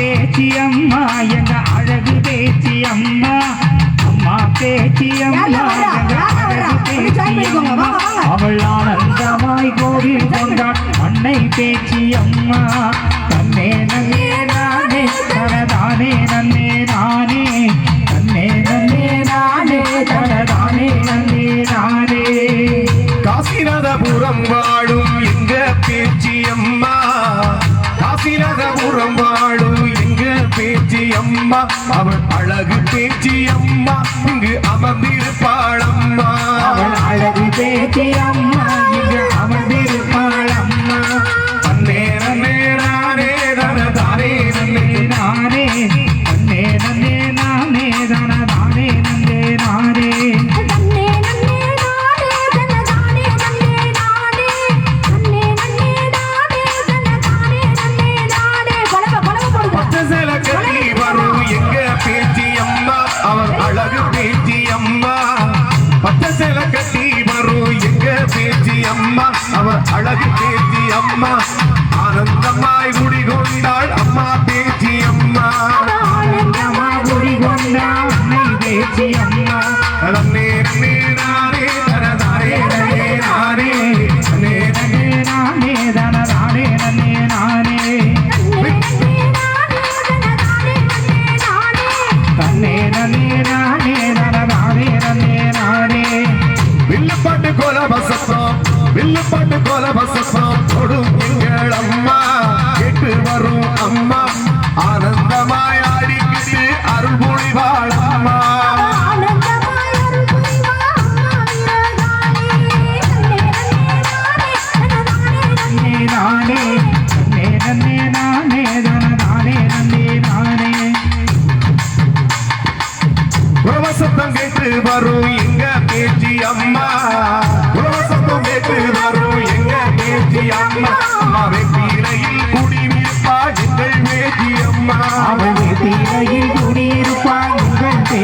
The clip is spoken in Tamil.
அம்மா எங்க அழகு பேச்சி அம்மா அம்மா பேச்சி அம்மா? எங்க? அழகு பேச்சி. அம்மா. அவள் ஆனந்தமாய் கோவில் கொண்டாள் அன்னை பேச்சி அம்மா தன்னே நன்னே நானே தனதானே நன்னே நானே தன்னே நன்னே நானே தனதானே நன்னே நானே காசிநாதபுரம் வாழும் அம்மா அவள் அழகு பேச்சி அம்மா இங்கு அமர்ந்திருப்பாளம்மா அவள் அழகு பேச்சி அம்மா. குடிகொண்டாள் அம்மா பேச்சி அம்மா ஆனந்தமா குடி கொண்ட அன்னை பேச்சி அம்மா நன்னே நன்னே நானே தனதானே நன்னே நானே நன்னே நன்னே நானே தனதானே நன்னே நானே நன்னே நன்னே நானே தனதானே நன்னே நானே தன்னே நன்னே நானே தனதானே நன்னே நானே வில்லுப்பாட்டு கோல பசப்பம் வில்லுப்பாட்டு ஆனந்தமாய் ஆடிக்கிட்டு அருள் புரிவாள் அம்மா ஆனந்தமாய் அருள் புரிவா அம்மா இரகானே நன்னே நன்னே நானே நானே நானே தனதானே நன்னே நானே உறவசத்தம் கேட்டு வரும் எங்க பேச்சி அம்மா. உறவசத்தம் கேட்டு வரும் எங்க பேச்சி அம்மா.